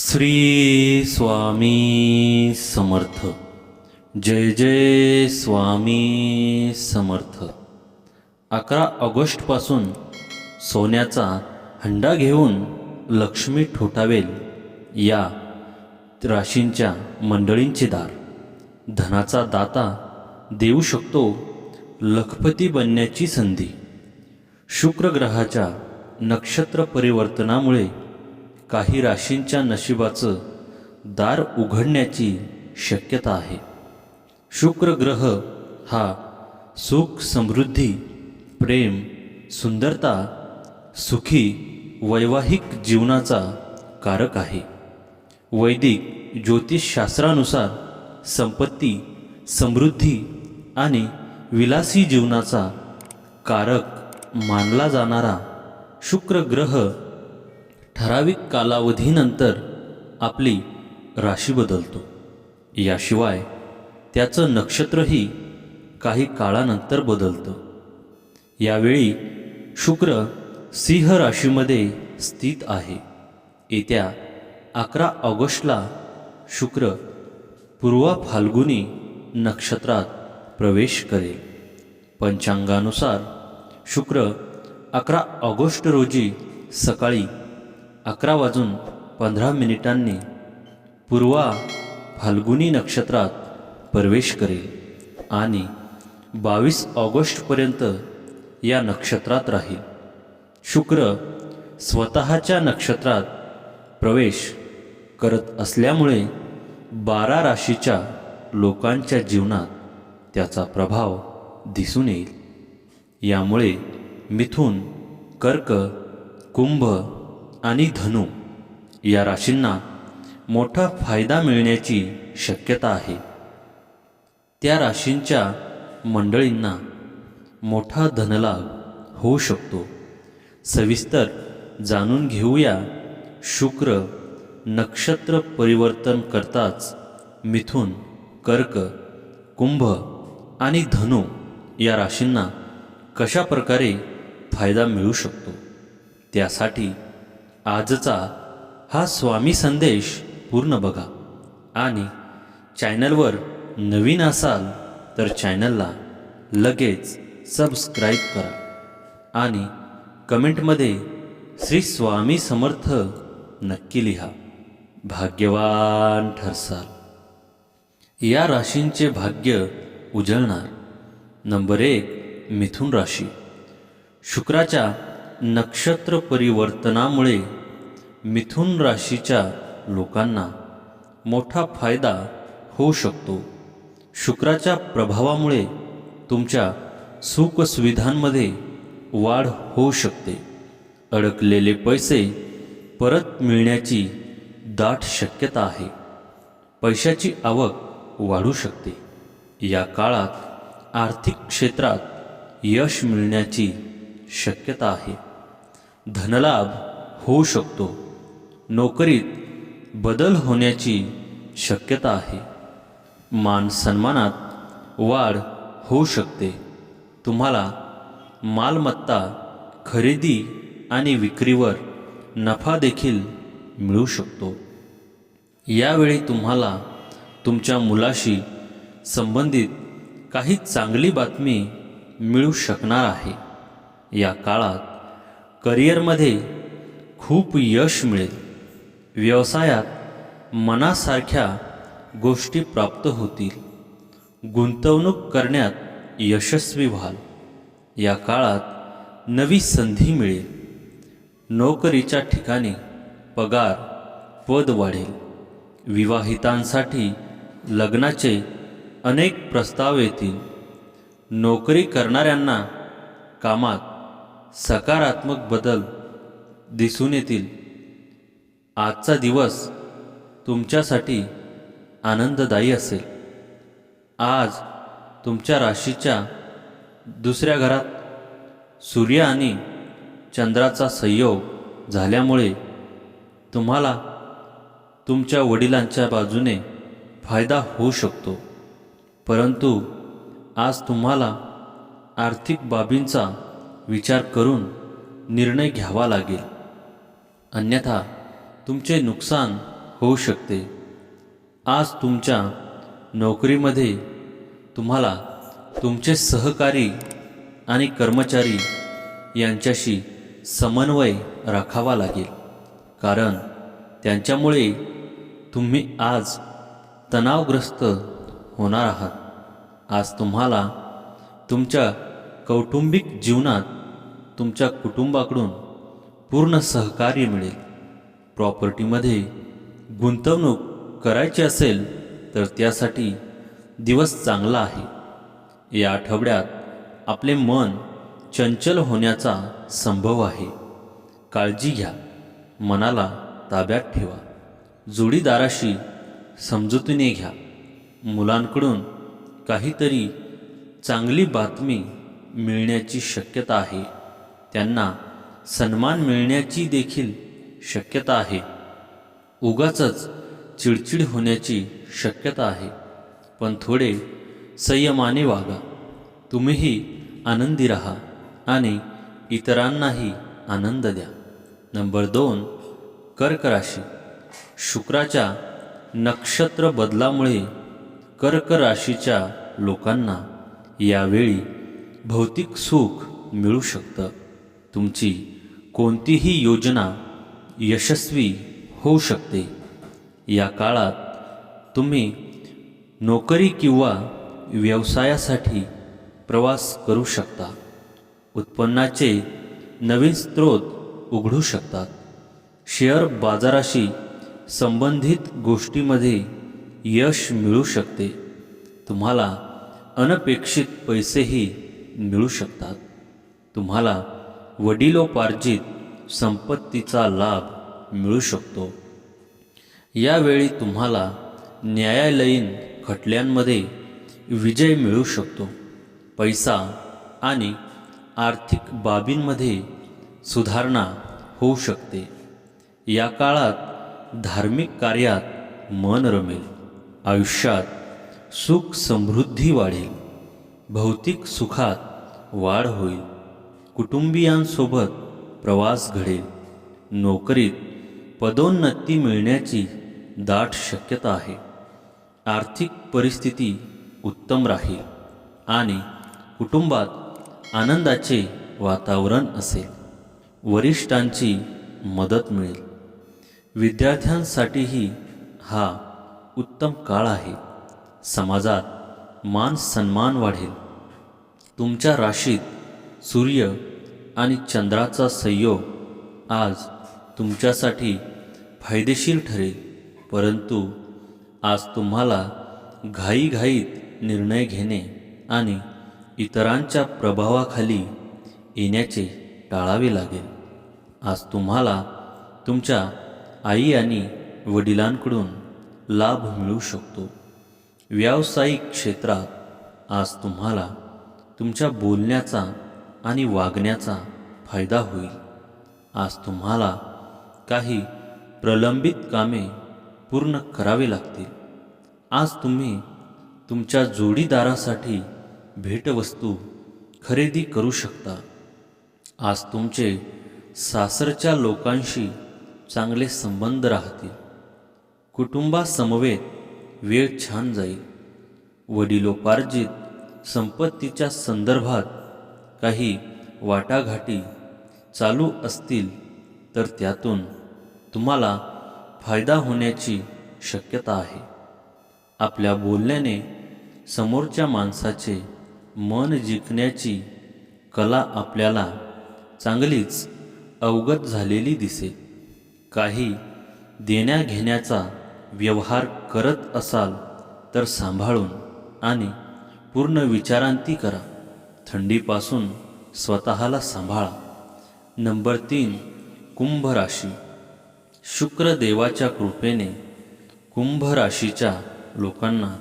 श्री स्वामी समर्थ. जय जय स्वामी समर्थ. अकरा ऑगस्टपासून सोन्याचा हंडा घेऊन लक्ष्मी ठोठावेल या राशींच्या मंडळींचे दार. धनाचा दाता देऊ शकतो लखपती बनण्याची संधी. शुक्र ग्रहाच्या नक्षत्र परिवर्तनामुळे काही राशींच्या नशिबाचं दार उघडण्याची शक्यता आहे. शुक्र ग्रह हा सुख समृद्धी प्रेम सुंदरता सुखी वैवाहिक जीवनाचा कारक आहे. वैदिक ज्योतिषशास्त्रानुसार संपत्ती समृद्धी आणि विलासी जीवनाचा कारक मानला जाणारा शुक्र ग्रह ठराविक कालावधीनंतर आपली राशी बदलतो. याशिवाय त्याचं नक्षत्रही काही काळानंतर बदलतं. यावेळी शुक्र सिंह राशीमध्ये स्थित आहे. येत्या अकरा ऑगस्टला शुक्र पूर्वा फाल्गुनी नक्षत्रात प्रवेश करेल. पंचांगानुसार शुक्र अकरा ऑगस्ट रोजी सकाळी अकरा वाजून पंधरा मिनिटांनी पूर्वा फाल्गुनी नक्षत्रात प्रवेश करेल आणि बावीस ऑगस्टपर्यंत या नक्षत्रात राहील. शुक्र स्वतःच्या नक्षत्रात प्रवेश करत असल्यामुळे बारा राशीच्या लोकांच्या जीवनात त्याचा प्रभाव दिसून येईल. यामुळे मिथुन कर्क कुंभ आणि धनु या राशींना मोठा फायदा मिळण्याची शक्यता आहे. त्या राशींच्या मंडळींना मोठा धनलाभ होऊ शकतो. सविस्तर जाणून घेऊया. शुक्र नक्षत्र परिवर्तन करताच मिथुन कर्क कुंभ आणि धनु या राशींना कशा प्रकारे फायदा मिळू शकतो? त्यासाठी आजचा हा स्वामी संदेश पूर्ण बघा. आणि चॅनलवर नवीन असाल तर चॅनलला लगेच सबस्क्राईब करा. आणि कमेंटमध्ये श्री स्वामी समर्थ नक्की लिहा. भाग्यवान ठरसाल. या राशींचे भाग्य उजळणार. नंबर एक मिथुन राशी. शुक्राच्या नक्षत्र परिवर्तनामुळे मिथुन राशीच्या लोकांना मोठा फायदा होऊ शकतो. शुक्राच्या प्रभावामुळे तुमच्या सुखसुविधांमध्ये वाढ होऊ शकते. अडकलेले पैसे परत मिळण्याची दाट शक्यता आहे. पैशाची आवक वाढू शकते. या काळात आर्थिक क्षेत्रात यश मिळण्याची शक्यता आहे. धनलाभ होऊ शकतो. नोकरीत बदल होण्याची शक्यता आहे. मान सन्मानात वाढ होऊ शकते. तुम्हाला मालमत्ता खरेदी आणि विक्रीवर नफा देखील मिळू शकतो. यावेळी तुम्हाला तुमच्या मुलाशी संबंधित काही चांगली बातमी मिळू शकणार आहे. या काळात करिअरमध्ये खूप यश मिळेल. व्यवसायात मनासारख्या गोष्टी प्राप्त होतील. गुंतवणूक करण्यात यशस्वी व्हाल. या काळात नवी संधी मिळेल. नोकरीच्या ठिकाणी पगार पद वाढेल. विवाहितांसाठी लग्नाचे अनेक प्रस्ताव येतील. नोकरी करणाऱ्यांना कामात सकारात्मक बदल दिसून येतील. आजचा दिवस तुमच्यासाठी आनंददायी असेल. आज तुमच्या राशीच्या दुसऱ्या घरात सूर्य आणि चंद्राचा संयोग झाल्यामुळे तुम्हाला तुमच्या वडिलांच्या बाजूने फायदा होऊ शकतो. परंतु आज तुम्हाला आर्थिक बाबींचा विचार करून निर्णय घ्यावा लागेल. अन्यथा तुमचे नुकसान होऊ शकते. आज तुमच्या नोकरीमध्ये तुम्हाला तुमचे सहकारी आणि कर्मचारी यांच्याशी समन्वय राखावा लागेल. कारण त्यांच्यामुळे तुम्ही आज तणावग्रस्त होणार आहात. आज तुम्हाला तुमच्या कौटुंबिक जीवनात तुमच्या कुटुंबाकडून पूर्ण सहकार्य मिळेल. प्रॉपर्टीमध्ये गुंतवणूक करायची असेल तर त्यासाठी दिवस चांगला आहे. या आठवड्यात आपले मन चंचल होण्याचा संभव आहे. काळजी घ्या. मनाला ताब्यात ठेवा. जोडीदाराशी समजुतीने घ्या. मुलांकडून काहीतरी चांगली बातमी मिळण्याची शक्यता आहे. त्यांना सन्मान मिळण्याची देखील शक्यता आहे. उगाचच चिडचिड होण्याची शक्यता आहे. पण थोडे संयमाने वागा. तुम्हीही आनंदी राहा आणि इतरांनाही आनंद द्या. नंबर दोन कर्क राशी. शुक्राच्या नक्षत्र बदलामुळे कर्क राशीच्या लोकांना यावेळी भौतिक सुख मिळू शकतं. तुमची कोणतीही योजना यशस्वी होऊ शकते. या काळात तुम्ही नोकरी किंवा व्यवसायासाठी प्रवास करू शकता. उत्पन्नाचे नवीन स्रोत उघडू शकतात. शेअर बाजाराशी संबंधित गोष्टीमध्ये यश मिळू शकते. तुम्हाला अनपेक्षित पैसेही मिळू शकतात. तुम्हाला वडिलोपार्जित संपत्तीचा लाभ मिळू शकतो. यावेळी तुम्हाला न्यायालयीन खटल्यांमध्ये विजय मिळू शकतो. पैसा आणि आर्थिक बाबींमध्ये सुधारणा होऊ शकते. या काळात धार्मिक कार्यात मन रमेल. आयुष्यात सुख समृद्धी वाढेल. भौतिक सुखात वाढ होईल. कुटुंबियांसोबत प्रवास घडेल. नोकरीत पदोन्नती मिळण्याची दाट शक्यता आहे. आर्थिक परिस्थिती उत्तम राहील आणि कुटुंबात आनंदाचे वातावरण असेल. वरिष्ठांची मदत मिळेल. विद्यार्थ्यांसाठीही हा उत्तम काळ आहे. समाजात मान सन्मान वाढेल. तुमच्या राशीत सूर्य आणि चंद्राचा संयोग आज तुमच्यासाठी फायदेशीर ठरेल. परंतु आज तुम्हाला घाईघाईत निर्णय घेणे आणि इतरांच्या प्रभावाखाली येण्याचे टाळावे लागेल. आज तुम्हाला तुमच्या आई आणि वडिलांकडून लाभ मिळू शकतो. व्यावसायिक क्षेत्रात आज तुम्हाला तुमच्या बोलण्याचा आणि वागण्याचा फायदा होईल. आज तुम्हाला काही प्रलंबित कामे पूर्ण करावी लागतील. आज तुम्ही तुमच्या जोडीदारासाठी भेटवस्तू खरेदी करू शकता. आज तुमचे सासरच्या लोकांशी चांगले संबंध राहतील. कुटुंबासमवेत वेळ छान जाईल. वडिलोपार्जित संपत्तीच्या संदर्भात काही वाटाघाटी चालू असतील तर त्यातून तुम्हाला फायदा होण्याची शक्यता आहे. आपल्या बोलण्याने समोरच्या माणसाचे मन जिंकण्याची कला आपल्याला चांगलीच अवगत झालेली दिसेल. काही देण्याघेण्याचा व्यवहार करत असाल तर सांभाळून आणि पूर्ण विचारांती करा. थंडीपासून स्वतःला सांभाळा. नंबर तीन कुंभ राशी शुक्र देवाच्या कृपेने कुंभ राशीच्या लोकांना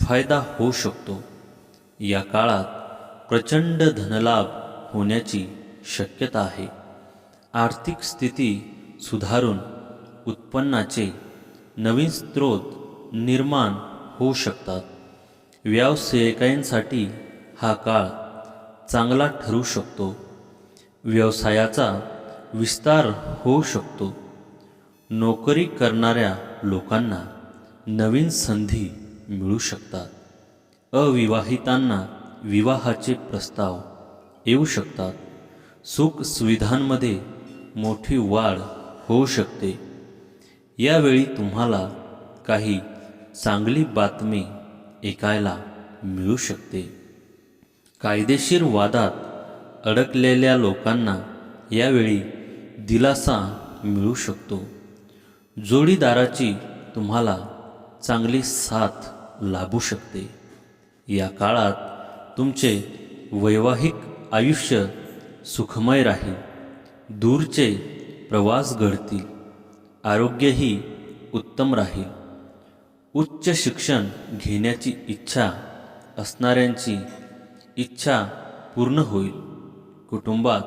फायदा होऊ शकतो. या काळात प्रचंड धनलाभ होण्याची शक्यता आहे. आर्थिक स्थिती सुधारून उत्पन्नाचे नवीन स्रोत निर्माण होऊ शकतात. व्यावसायिकांसाठी हा काळ चांगला ठरू शकतो. व्यवसायाचा विस्तार होऊ शकतो. नोकरी करणाऱ्या लोकांना नवीन संधी मिळू शकतात. अविवाहितांना विवाहाचे प्रस्ताव येऊ शकतात. सुखसुविधांमध्ये मोठी वाढ होऊ शकते. यावेळी तुम्हाला काही चांगली बातमी ऐकायला मिळू शकते. कायदेशीर वादात अडकलेल्या लोकांना यावेळी दिलासा मिळू शकतो. जोडीदाराची तुम्हाला चांगली साथ लाभू शकते. या काळात तुमचे वैवाहिक आयुष्य सुखमय राहील. दूरचे प्रवास घडतील. आरोग्यही उत्तम राहील. उच्च शिक्षण घेण्याची इच्छा असणाऱ्यांची इच्छा पूर्ण होईल. कुटुंबात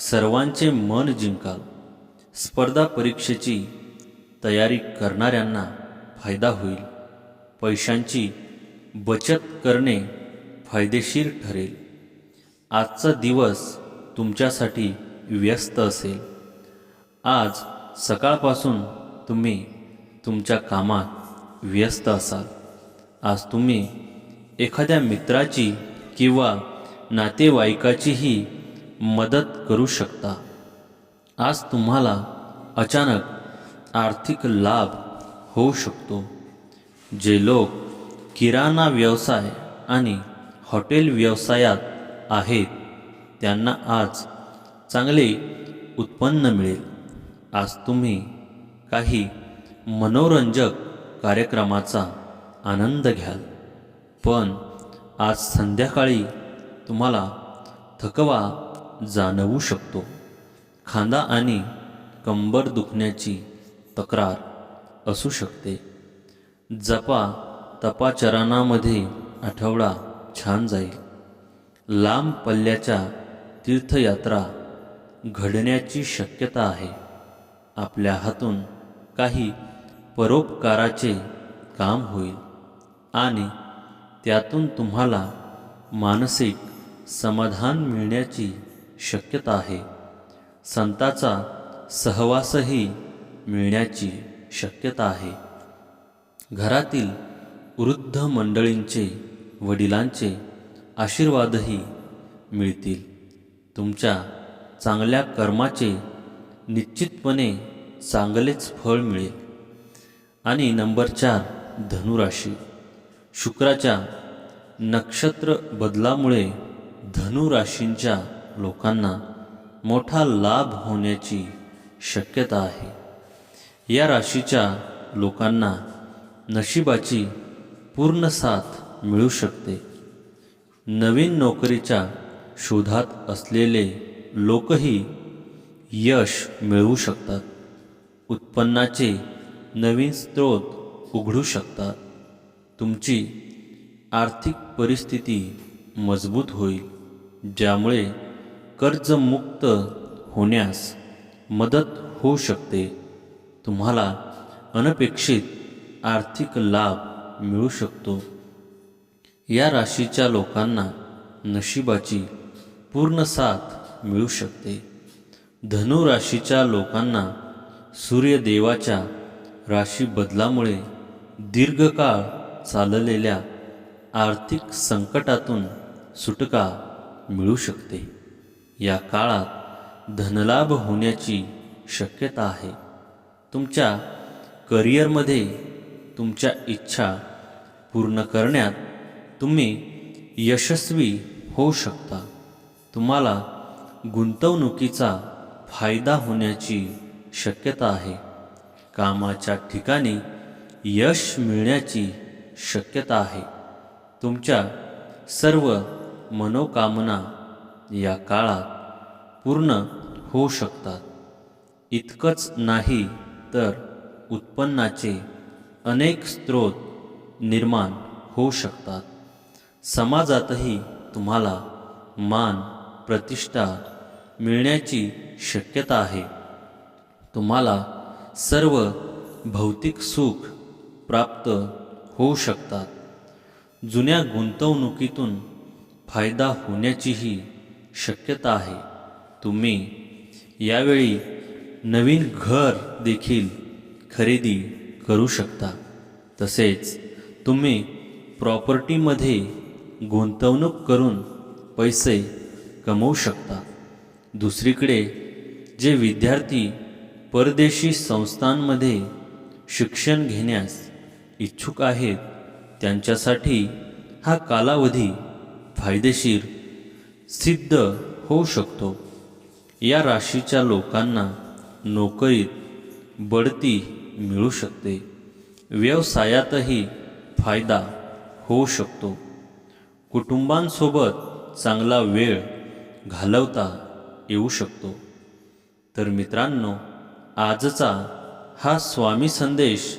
सर्वांचे मन जिंकाल. स्पर्धा परीक्षेची तयारी करणाऱ्यांना फायदा होईल. पैशांची बचत करणे फायदेशीर ठरेल. आजचा दिवस तुमच्यासाठी व्यस्त असेल. आज सकाळपासून तुम्ही तुमच्या कामात व्यस्त असाल. आज तुम्ही एखाद्या मित्राची किंवा नातेवाईकाचीही मदत करू शकता. आज तुम्हाला अचानक आर्थिक लाभ होऊ शकतो. जे लोक किराणा व्यवसाय आणि हॉटेल व्यवसायात आहेत त्यांना आज चांगले उत्पन्न मिळेल. आज तुम्ही काही मनोरंजक कार्यक्रमाचा आनंद घ्याल. पण आज संध्याकाळी तुम्हाला थकवा जाणवू शकतो. खांदा आणि कंबर दुखण्याची तक्रार असू शकते. जपा तपाचरणामध्ये आठवडा छान जाईल. लांब पल्ल्याच्या तीर्थयात्रा घडण्याची शक्यता आहे. आपल्या हातून काही परोपकाराचे काम होईल आणि त्यातून तुम्हाला मानसिक समाधान मिळण्याची शक्यता आहे. संताचा सहवासही मिळण्याची शक्यता आहे. घरातील वृद्ध मंडळींचे वडिलांचे आशीर्वादही मिळतील. तुमच्या चांगल्या कर्माचे निश्चितपणे चांगलेच फळ मिळेल. आणि नंबर चार धनुराशी. शुक्राच्या नक्षत्र बदलामुळे धनुराशींच्या लोकांना मोठा लाभ होण्याची शक्यता आहे. या राशीच्या लोकांना नशिबाची पूर्ण साथ मिळू शकते. नवीन नोकरीच्या शोधात असलेले लोकही यश मिळवू शकतात. उत्पन्नाचे नवीन स्रोत उघडू शकतात. तुमची आर्थिक परिस्थिती मजबूत होईल ज्यामुळे कर्जमुक्त होण्यास मदत होऊ शकते. तुम्हाला अनपेक्षित आर्थिक लाभ मिळू शकतो. या राशीच्या लोकांना नशिबाची पूर्ण साथ मिळू शकते. धनु राशीच्या लोकांना सूर्यदेवाच्या राशी बदलामुळे दीर्घकाळ चाललेल्या आर्थिक संकटातून सुटका मिळू शकते. या काळात धनलाभ होण्याची शक्यता आहे. तुमच्या करिअरमध्ये तुमच्या इच्छा पूर्ण करण्यात तुम्ही यशस्वी होऊ शकता. तुम्हाला गुंतवणुकीचा फायदा होण्याची शक्यता आहे. कामाच्या ठिकाणी यश मिळण्याची शक्यता आहे. तुमच्या सर्व मनोकामना या काळात पूर्ण होऊ शकतात. इतकंच नाही तर उत्पन्नाचे अनेक स्रोत निर्माण होऊ शकतात. समाजातही तुम्हाला मान प्रतिष्ठा मिळण्याची शक्यता आहे. तुम्हाला सर्व भौतिक सुख प्राप्त होऊ शकतात. जुन्या गुंतवणुकीतून फायदा होण्याचीही शक्यता आहे. तुम्ही यावेळी नवीन घर देखील खरेदी करू शकता. तसेच तुम्ही प्रॉपर्टीमध्ये गुंतवणूक करून पैसे कमवू शकता. दुसरीकडे जे विद्यार्थी परदेशी संस्थांमध्ये शिक्षण घेण्यास इच्छुक आहेत. त्यांच्यासाठी हा कालावधी फायदेशीर सिद्ध होऊ शकतो. या राशीच्या लोकांना नोकरीत बढती मिळू शकते. व्यवसायातही फायदा होऊ शकतो. कुटुंबांसोबत चांगला वेळ घालवता येऊ शकतो. तर मित्रांनो आजचा हा स्वामी संदेश